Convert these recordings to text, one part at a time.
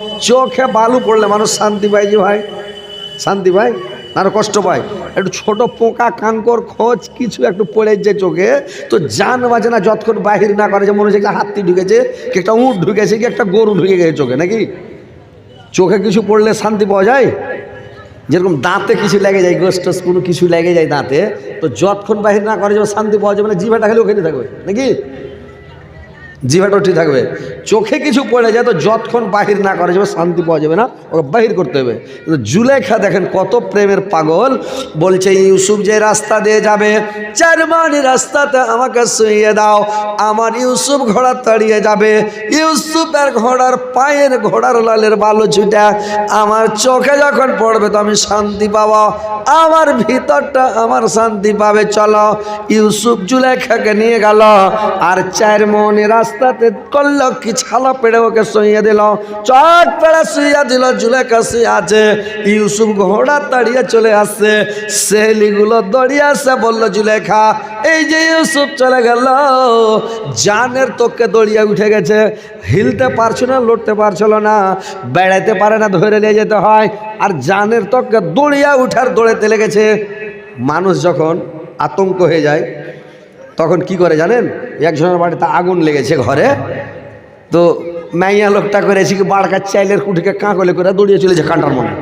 চোখে বালু পড়লে মানুষ শান্তি পায় যে ভাই, শান্তি পায় আর কষ্ট পায়। একটু ছোট পোকা কাঙ্কর খোঁজ কিছু একটু পড়ে যায় চোখে, তো জান বাজে না, যতক্ষণ বাহির না করে যে মনে হচ্ছে হাতি ঢুকেছে, কি একটা উঁট ঢুকেছে, কি একটা গরু ঢুকে গেছে চোখে, নাকি? চোখে কিছু পড়লে শান্তি পাওয়া যায়? যেরকম দাঁতে কিছু লেগে যায় গোষ্ঠ কোনো কিছু লেগে যায় দাঁতে, তো যতক্ষণ বাহির না করে যেমন শান্তি পাওয়া যাবে না জিভাটা খালি ওখানে থাকবে, নাকি? জিভাটা ঠিক থাকবে। চোখে কিছু পড়ে যায় তো যতক্ষণ বাহির না করা যাবে, শান্তি পাওয়া যাবে না, ওকে বাহির করতে হবে। কিন্তু জুলেখা দেখেন কত প্রেমের পাগল। বলছে, ইউসুফ যে রাস্তা দিয়ে যাবে চার মানি রাস্তাতে আমাকে শুইয়ে দাও। আমার ইউসুফ ঘোড়া তাড়িয়ে যাবে। ইউসুফের ঘোড়ার পায়ের ঘোড়ার লালের বালু ছুটা, আমার চোখে যখন পড়বে তো আমি শান্তি পাবো। আমার ভিতরটা আমার শান্তি পাবে, চলো। ইউসুফ জুলেখাকে নিয়ে গেল, আর চার মনে রাস্তাতে করল কি ছালা পেড়ে ওকে শুইয়ে দিল। চট পেড়ে শুইয়া দিল, জুলেখা শুয়ে আছে। ইউসুফ ঘোড়া তাড়িয়ে চলে আসছে। সেলিগুলো দড়িয়ে আসছে, বলল, জুলেখা, এই যে ইউসুফ চলে গেল। জানের তোকে দড়িয়ে উঠে গেছে। হিলতে পারছ না, লড়তে পারছিল না। বেড়াইতে পারে না, ধরে নিয়ে যেতে হয়। আর জানের তোকে দড়িয়া উঠার দৌড়েতে লেগেছে। মানুষ যখন আতঙ্ক হয়ে যায় তখন কি করে জানেন? একজনের বাড়িতে আগুন লেগেছে ঘরে। তো মাইয়া লোকটা করেছে কি বাড়কার চাইলের কুঠিকে কাঁকলে করে দৌড়িয়ে চলেছে কাঁটার মনে।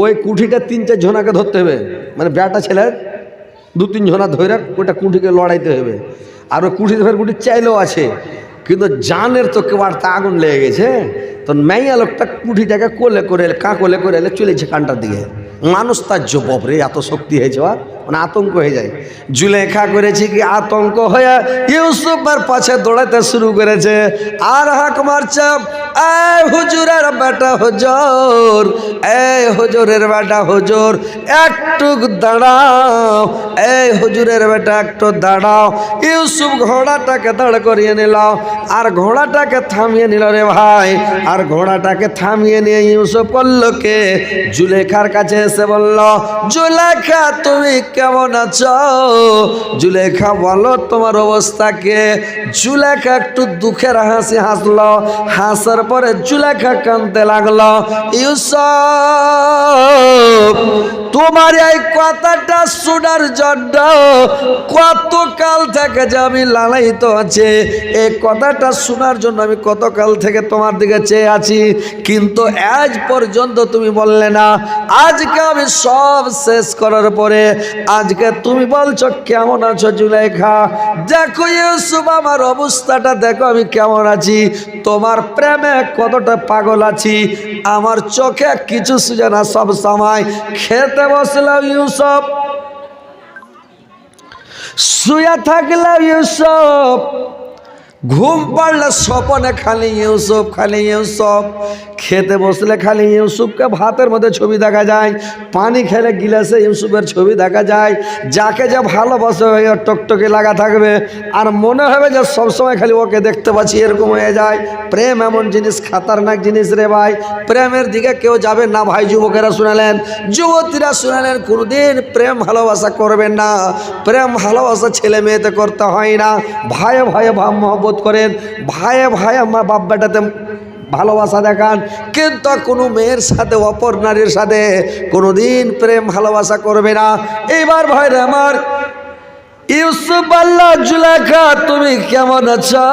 ওই কুঠিটা তিন, চার ঝোনাকে ধরতে হবে। মানে বেটা ছেলের দু, তিন ঝোনা ধরে ওইটা কুঠিকে লড়াইতে হবে। আর ওই কুঠি ধরে কুঠি চাইলেও আছে, কিন্তু জানের তো কেবারটা আগুন লেগে গেছে। তো মাইয়া লোকটা কুঠিটাকে কোলে করে এলে কাঁ কোলে করে এলে চলেছে কানটার দিকে। মানুষ তার জবাবরে এত শক্তি হয়েছে আর মানে আতঙ্ক হয়ে যায়। জুলেখা করেছে কি আতঙ্ক হয়ে ইউসুফের পাশে দৌড়াতে শুরু করেছে। আর হাক মারছে এই হুজুরের বেটা হুজুর এই হুজুরের বেটা হুজুর একটু দাঁড়াও এই হুজুরের বেটা একটু দাঁড়াও। ইউসুফ ঘোড়াটাকে দাঁড় করিয়ে নিল, আর ঘোড়াটাকে থামিয়ে নিল রে ভাই। আর ঘোড়াটাকে থামিয়ে নিয়ে ইউসুফ করল কে? জুলেখার কাছে এসে বলল, জুলেখা, তুমি কেমন আছো? জুলেখা, বলো তোমার অবস্থা কে? জুলেখা একটু দুঃখের হাসি হাসলো। হাসার পরে জুলেখা কানতে লাগল। ইউসুফ, তোমার এই কথাটা শোনার জন্য কতকাল থেকে যে আমি লালায়িত আছে। এই কথাটা শোনার জন্য আমি কতকাল থেকে তোমার দিকে চেয়ে আছি। কিন্তু আজ পর্যন্ত তুমি বললে না। আজকে আমি সব শেষ করার পরে আজকে তুমি বলছো, কেমন আছো জুলেখা দেখো ইউসুফ, আমার অবস্থাটা দেখো, আমি কেমন আছি? তোমার প্রেমে কতটা পাগল আছি? আমার চোখে কিছু সুজে না, সব সময় খেতে বসলাম ইউসুফ। শুয়ে থাকলাম ইউসুফ। ঘুম পাড়লে স্বপনে খালি ইউসুফ খালি ইউসুফ। খেতে বসলে খালি ইউসুফকে ভাতের মধ্যে ছবি দেখা যায়। পানি খেলে গিলাসে ইউসুফের ছবি দেখা যায়। যাকে যে ভালোবাসে টকটকে লাগা থাকবে। আর মনে হবে যে সবসময় খালি ওকে দেখতে পাচ্ছি, এরকম হয়ে যায়। প্রেম এমন জিনিস, খাতারনাক জিনিস রে ভাই। প্রেমের দিকে কেউ যাবে না ভাই, যুবকেরা শুনালেন। যুবতীরা শুনালেন, কোনোদিন প্রেম ভালোবাসা করবেন না। প্রেম ভালোবাসা ছেলে মেয়েতে করতে হয় না। ভাইয়ে ভাইয়ে ভাব মহব্বত করেন, ভাইয়ে ভাই আমার বাপ বেটাতে ভালোবাসা দেখান। কিন্তু কোনো মেয়ের সাথে, অপর নারীর সাথে কোনোদিন প্রেম ভালোবাসা করবে না। এইবার ভাইরা আমার ইউসুফ আল্লাহ জুলেখা তুমি কেমন আছো?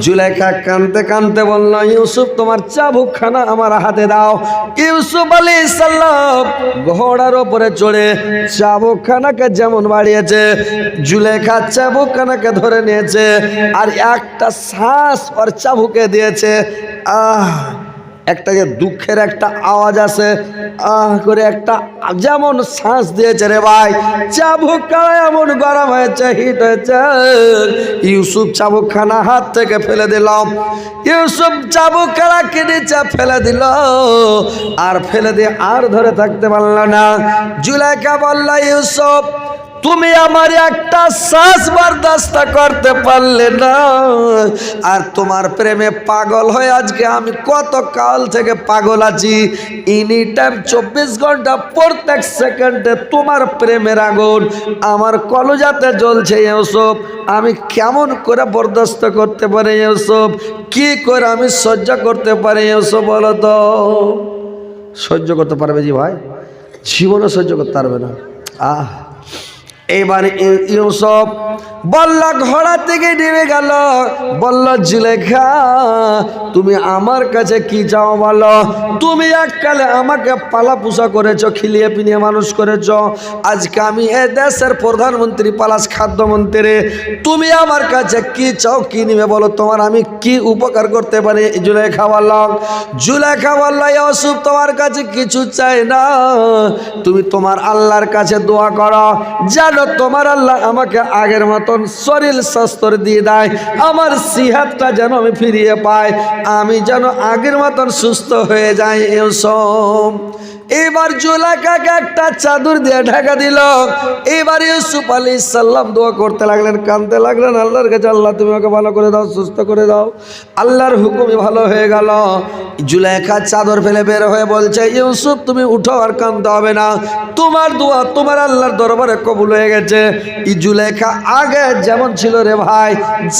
জুলেখা কানতে কানতে বলল ইউসুফ তোমার চাবুকখানা আমার হাতে দাও। ইউসুফ আলী সাল্লাম ঘোড়ার ওপরে চড়ে চাবুকখানাকে যেমন বাড়িয়েছে জুলেখা চাবুকখানাকে ধরে নিয়েছে আর একটা শ্বাস ওর চাবুকে দিয়েছে। আহ! একটা যে দুঃখের একটা আওয়াজ আছে, আহ, করে একটা যেমন শ্বাস দিয়েছে রে ভাই চাবুক কারা এমন গরম হয়েছে হিট হয়েছে। ইউসুফ চাবুক খানা হাত থেকে ফেলে দিলাম, ইউসুফ চাবুক কারা নিচে ফেলে দিল, আর ফেলে দিয়ে আর ধরে থাকতে পারল না। জুলাইকা বলল, ইউসুফ তুমি আমার একটা শ্বাস বরদাস্ত করতে পারলে না। আর তোমার প্রেমে পাগল হয়ে আজকে আমি কত কাল থেকে পাগল আছি। এনি টাইম চব্বিশ ঘণ্টা প্রত্যেক সেকেন্ডে তোমার প্রেমের আগুন, আমার কলজাতে জ্বলছে এসব আমি কেমন করে বরদাস্ত করতে পারি এসব কি করে আমি সহ্য করতে পারি এসব বলো তো? সহ্য করতে পারবে জি ভাই? জীবনও সহ্য করতে পারবে না। আহ। এবার ইউ- ইউসুফ বলল, ঘোড়া থেকে নেমে গেল। বলল, জুলেখা, তুমি আমার কাছে কি চাও বলো? তুমি এককালে আমাকে পালা পুষা করেছ, খিলিয়ে পিনিয়ে মানুষ করেছ। আজকে আমি এ দেশের প্রধানমন্ত্রী পালাস খাদ্যমন্ত্রী। তুমি আমার কাছে কি চাও, কি নিবে বলো? তোমার আমি কি উপকার করতে পারি? জুলেখা বলল জুলেখা বলল ইউসুফ তোমার কাছে কিছু চাই না। তুমি তোমার আল্লাহর কাছে দোয়া করো। জানো, তোমার আল্লাহ আমাকে আগের মতন শরীর স্বাস্থ্য দিয়ে দেয় আমার সিহাতটা যেন আমি ফিরিয়ে পাই, আমি যেন আগের মতন সুস্থ হয়ে যাই এসব এবার জুলাকাকে একটা চাদর দিয়ে ঢাকা দিল। এবার ইউসুফ আলী সাল্লাম দোয়া করতে লাগলেন কানতে লাগলেন, আল্লাহর কাছে আল্লাহ তুমি ওকে ভালো করে দাও, সুস্থ করে দাও। আল্লাহর হুকুমই ভালো হয়ে গেল। জুলেখা চাদর ফেলে বের হয়ে বলছে, ইউসুফ তুমি উঠো আর কানতে হবে না। তোমার দোয়া তোমার আল্লাহর দরবারে কবুল হয়ে গেছে। ই জুলেখা আগে যেমন ছিল রে ভাই,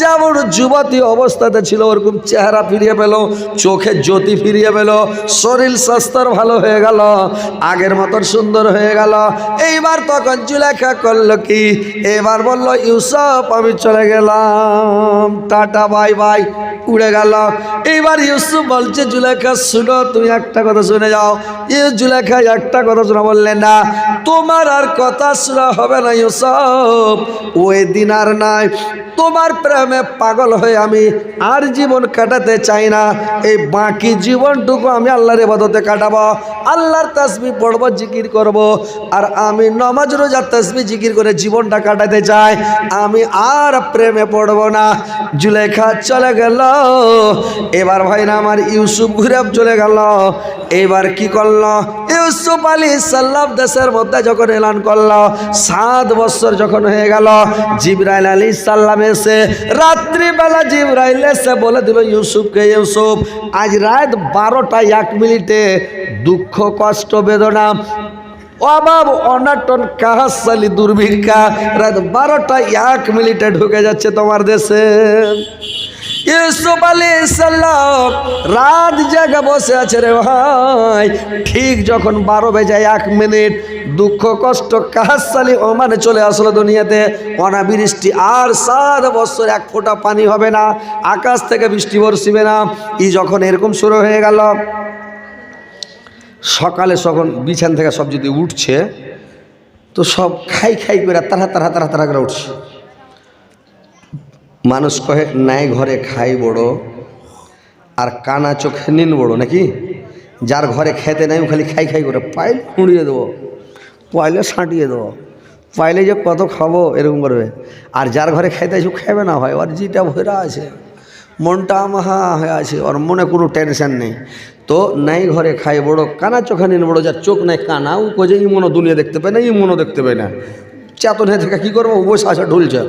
যেমন যুবতী অবস্থাতে ছিল, ওরকম চেহারা ফিরিয়ে পেল, চোখে জ্যোতি ফিরিয়ে পেল, শরীর স্বাস্থ্য ভালো হয়ে গেল। আগের মতন সুন্দর হয়ে গেল। এইবার তখন জুলেখা করল কি? এবার বলল, ইউসুফ, আমি চলে গেলাম। Tata, bye bye. উড়ে গেল। এইবার ইউসুফ বলছে, জুলেখা, শুনো, তুমি একটা কথা শুনে যাও। ইউ জুলেখা, একটা কথা শোনা বললেন না, তোমার আর কথা শোনা হবে না ইউসুফ। ওই দিন আর নাই। তোমার প্রেমে পাগল হয়ে আমি আর জীবন কাটাতে চাই না। এই বাকি জীবনটুকু আমি আল্লাহর ইবাদতে কাটাবো, আল্লাহর তাসবি পড়ব, জিকির করব। আর আমি নমাজ, রোজা, তাসবি, জিকির করে জীবনটা কাটাতে চাই। আমি আর প্রেমে পড়ব না। জুলেখা চলে গেল। এবার ভাই না আমার ইউসুফ ঘুরে চলে গেল। এবার কি করল? ইউসুফ আলী সাল্লাম দেশের মধ্যে যখন এলান করল, সাত বছর যখন হয়ে গেল, জিব্রাইল আলী সাল্লাম এসে রাত্রিবেলা জিব্রাইল এসে বলে দিল ইউসুফকে ইউসুফ, আজ রাত বারোটা এক মিনিটে দুঃখ, কষ্ট, বেদনা, অভাব, অনাটন, কাহাসালি, দুর্ভিক্ষা, রাত বারোটা এক মিনিটে ঢুকে যাচ্ছে তোমার দেশে। ইউসুফ আলী সাল্লাম রাত জায়গা বসে আছে রে ভাই। ঠিক যখন বারো বেজে এক মিনিট দুঃখ, কষ্ট, কাহাসালি ওমানে চলে আসলো দুনিয়াতে, অনাবৃষ্টি আর সাত বছর এক ফোঁটা পানি হবে না, আকাশ থেকে বৃষ্টি বর্ষিবে না। ই যখন এরকম শুরু হয়ে গেল, সকালে যখন বিছান থেকে সব যদি উঠছে, তো সব খাই খাই করে তারা তারা তারা তারা করে উঠছে। মানুষ কহে, নাই ঘরে খাই বড় আর কানা চোখে নিন বড় নাকি? যার ঘরে খেতে নাই খালি খাই খাই করে পাইল খুঁড়িয়ে দেবো, পাইলে সাঁটিয়ে দেবো, পাইলে যে কত খাব এরকম করবে। আর যার ঘরে খাইতে ও খাবে না হয়, ওর জিটা ভরা আছে, মনটা মাহা হয়ে আছে, ওর মনে কোনো টেনশন নেই। তো নাই ঘরে খাই বড়, কানা চোখে নিন বড়, যার চোখ নাই কানা, ও কোজে ইমনও দুনিয়া দেখতে পায় না, ইমনও দেখতে পায় না। চেতন হয়ে থেকে কী করব? বসে আছে, ঢুলছে।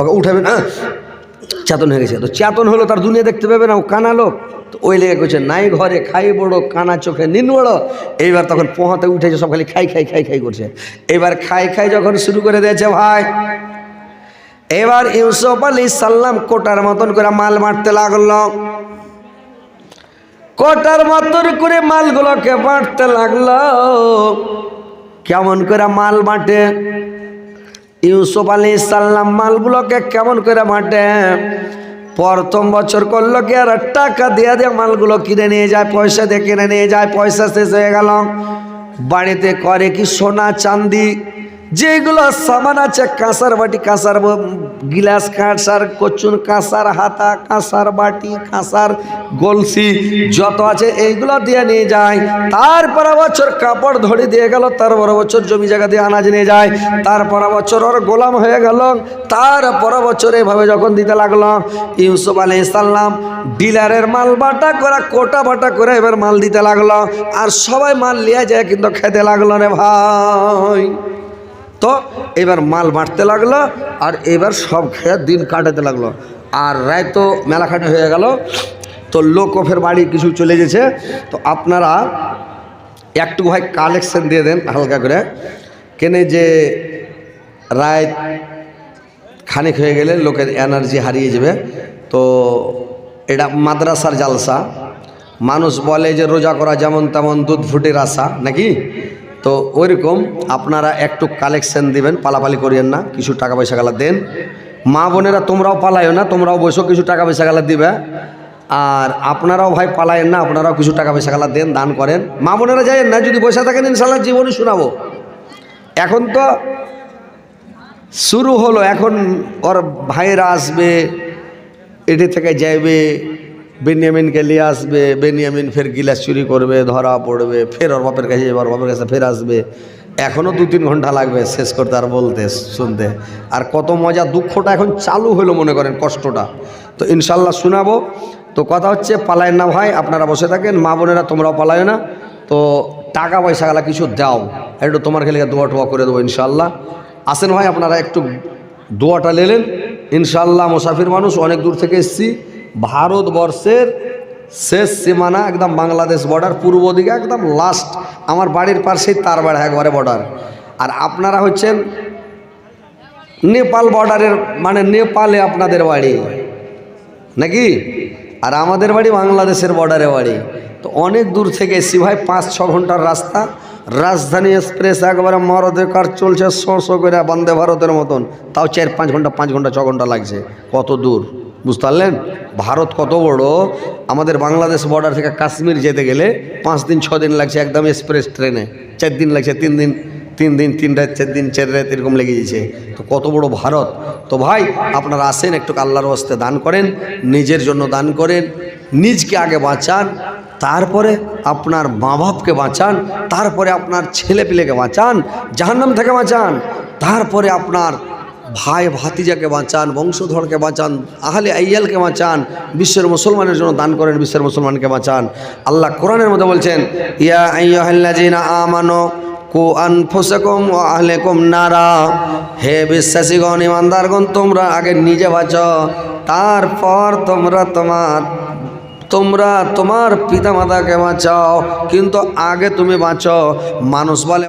ওকে উঠাবে না চেতন হয়ে গেছে। তো চেতন হলো তার দুনিয়া দেখতে পাবে না, ও কানা লোক তো ওই লেগে করছে নাই ঘরে, খাই বড়, কানা চোখে নিন বড়। এইবার তখন পোহাতে উঠেছে, সব খালি খাই খাই খাই খাই করছে। এবার খাই খাই যখন শুরু করে দিয়েছে ভাই, এবার ইউসুফ আলী সাল্লাম কোটার মতন করে মাল মারতে লাগল। কোটার মতন করে মালগুলোকে বাঁটতে লাগল। কেমন করে মাল বাঁটে ইউসুফ আলী ইসাল্লাম মালগুলোকে কেমন করে বাঁটে প্রথম বছর করল কি আর টাকা দিয়ে দিয়ে মালগুলো কিনে নিয়ে যায়, পয়সা দিয়ে কিনে নিয়ে যায়, পয়সা শেষ হয়ে গেল। বাড়িতে করে কি সোনা চান্দি যেগুলো সামান আছে, কাঁসার বাটি, কাঁসার গিলাস, কাঁসার কচুন কাঁসার হাতা, কাঁসার বাটি, কাঁসার গলসি, যত আছে এইগুলো দিয়ে নিয়ে যায়। তারপর বছর কাপড় ধরে দিয়ে গেল তারপর বছর জমি জায়গা দিয়ে আনাজ নিয়ে যায়। তারপর বছর ওর গোলাম হয়ে গেল। তারপর বছর এভাবে যখন দিতে লাগল, ইউসুফ আলী ইসাল্লাম ডিলারের মাল বাটা করা, কোটা বাটা করে এবার মাল দিতে লাগল। আর সবাই মাল নিয়ে যায় কিন্তু খেতে লাগল রে ভাই। তো এবার মাল বাঁটতে লাগল আর এবার সব খেয়ে দিন কাটাতে লাগল। আর রায় তো মেলা খাটে হয়ে গেল, তো লোক ফের বাড়ি কিছু চলে গেছে। তো আপনারা একটু ভাই কালেকশন দিয়ে দেন হালকা করে। কেনে যে রায় খানিক হয়ে গেলে লোকের এনার্জি হারিয়ে যাবে। তো এটা মাদ্রাসার জালসা। মানুষ বলে যে রোজা করা যেমন তেমন দুধ ফুটের আশা, নাকি? তো ওইরকম আপনারা একটু কালেকশন দিবেন, পালাপালি করিয়েন না, কিছু টাকা পয়সা গালা দেন। মা বোনেরা তোমরাও পালাইও না, তোমরাও বসো, কিছু টাকা পয়সা গালা দিবে। আর আপনারাও ভাই পালায়েন না, আপনারাও কিছু টাকা পয়সা গালা দেন, দান করেন। মা বোনেরা যাইয়েন না, যদি বসে থাকেন ইনশাল্লাহ জীবনই শোনাবো। এখন তো শুরু হলো, এখন ওর ভাইয়েরা আসবে, এটি থেকে যাইবে বেনিয়ামিনকে নিয়ে আসবে, বেনিয়ামিন ফের গিলাস চুরি করবে, ধরা পড়বে, ফের ওর বাপের কাছে যাবে, ওর বাপের কাছে ফের আসবে। এখনও দু তিন ঘণ্টা লাগবে শেষ করতে আর বলতে, শুনতে। আর কত মজা, দুঃখটা এখন চালু হলো মনে করেন, কষ্টটা। তো ইনশাল্লাহ শোনাবো। তো কথা হচ্ছে পালায় না ভাই, আপনারা বসে থাকেন, মা বোনেরা তোমরাও পালায় না। তো টাকা পয়সা গেলা কিছু দাও একটু তোমার খেলে দোয়া টোয়া করে দেবো ইনশাল্লাহ। আসেন ভাই, আপনারা একটু দোয়াটা নিলেন ইনশাল্লাহ, মুসাফির মানুষ, অনেক দূর থেকে এসছি। ভারতবর্ষের শেষ সীমানা একদম বাংলাদেশ বর্ডার পূর্ব দিকে একদম লাস্ট আমার বাড়ির পাশেই তার বাড়ি একবারে বর্ডার আর আপনারা হচ্ছেন নেপাল বর্ডারের মানে নেপালে আপনাদের বাড়ি। নাকি? আর আমাদের বাড়ি বাংলাদেশের বর্ডারে বাড়ি। তো অনেক দূর থেকে এসছি ভাই, পাঁচ, ছ ঘণ্টার রাস্তা। রাজধানী এক্সপ্রেস একবারে মরদে কার চলছে শো করে বন্দে ভারতের মতন। তাও চার, পাঁচ ঘণ্টা পাঁচ ঘণ্টা, ছ ঘণ্টা লাগছে। কত দূর? বুঝতে পারলেন? ভারত কত বড়? আমাদের বাংলাদেশ বর্ডার থেকে কাশ্মীর যেতে গেলে পাঁচ দিন ছ দিন লাগছে একদম এক্সপ্রেস ট্রেনে চার দিন লাগছে, তিন দিন তিন দিন, তিন রাত, চার দিন, চার রাত এরকম লেগে গেছে। তো কত বড় ভারত? তো ভাই, আপনারা আসেন, একটু আল্লাহর হস্তে দান করেন, নিজের জন্য দান করেন, নিজকে আগে বাঁচান, তারপরে আপনার মা বাপকে বাঁচান, তারপরে আপনার ছেলে পিলেকে বাঁচান, জাহান্নাম থেকে বাঁচান, তারপরে আপনার ভাই ভাতিজাকে বাঁচান, বংশধরকে বাঁচান, আহলে আইয়ালকে বাঁচান, বিশ্বের মুসলমানের জন্য দান করেন, বিশ্বের মুসলমানকে বাঁচান। আল্লাহ কোরআনের মধ্যে বলছেন, ইয়া আইয়াহাল্লাযিনা আমানু কু আনফুসাকুম ওয়া আহলিকুম নারা। হে বিশ্বাসীগণ, ইমানদারগণ, তোমরা আগে নিজে বাঁচো, তারপর তোমরা তোমার তোমরা তোমার পিতামাতাকে বাঁচাও। কিন্তু আগে তুমি বাঁচো। মানুষ বলে